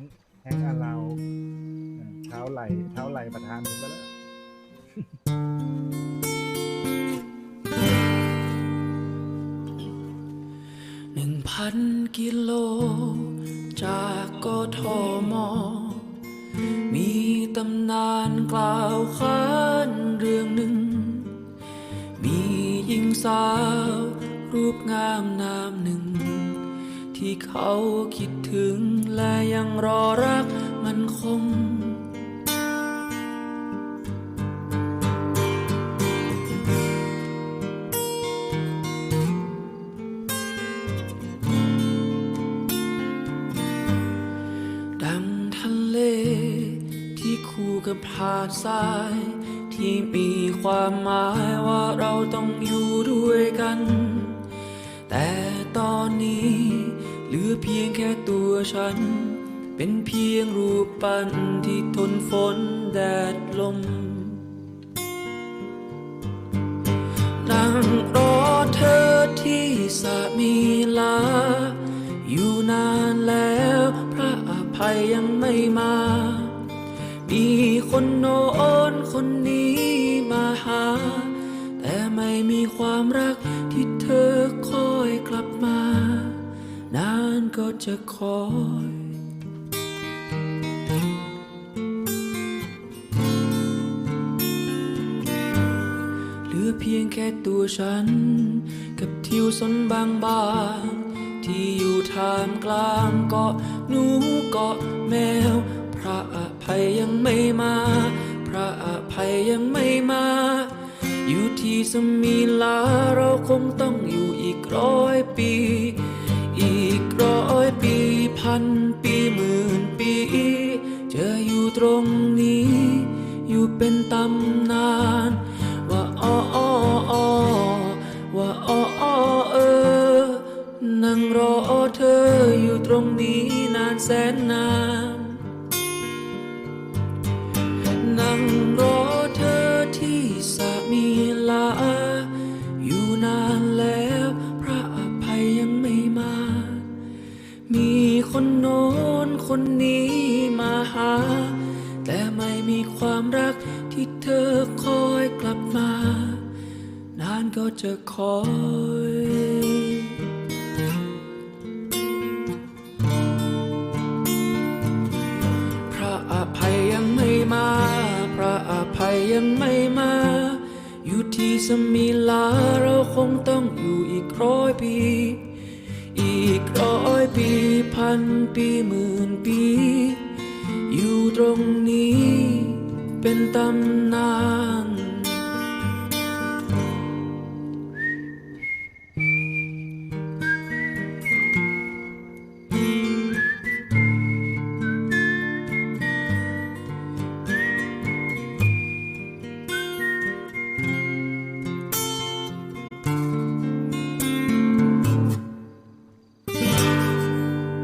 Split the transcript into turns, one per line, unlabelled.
งแฮงอาลาวเท้าไหลเท้าไหลประธานผมไปแล้ว
หนึ่งพันกิโล จากกทม มีตำนานกล่าวขานเรื่องหนึ่ง มีหญิงสาว รูปงามนามหนึ่ง ที่เขาคิดถึงและยังรอรักมันคง ดังทะเล ที่คู่กับหาดทราย ที่มีความหมายว่าเรา เพียงแค่ตัวฉัน เป็นเพียงรูปปั้นที่ทนฝนแดดลมนั่งรอเธอที่สามีลา อยู่นานแล้วพระอภัยยังไม่มา มีคนโน้นคนนี้มาหา แต่ไม่มีความรักานก็จะคอยเหลือเพียงแค่ตัวฉัน กับทิวสนบางบางๆที่อยู่ท่ามกลางเกาะหนูเกาะแมว พระอภัยยังไม่มา พระอภัยยังไม่มา อยู่ที่สมีลาเราคงต้องอยู่อีกร้อยปี พันปีหมื่นปีจะอยู่ตรงนี้ อยู่เป็นตำนาน ว่าอ้ออ้ออ้อว่าอ้ออ้อเออ นั่งรอเธออยู่ตรงนี้นานแสนนาน นั่งรอ คนนี้มาหา แต่ไม่มีความรักที่เธอคอยกลับมา นานก็จะคอยพระอภัยยังไม่มา พระอภัยยังไม่มา อยู่ที่สมีลาเราคงต้องอยู่อีกร้อยปีอีกร้อยปี พันปีหมื่นปี อยู่ตรงนี้เป็นตำนาน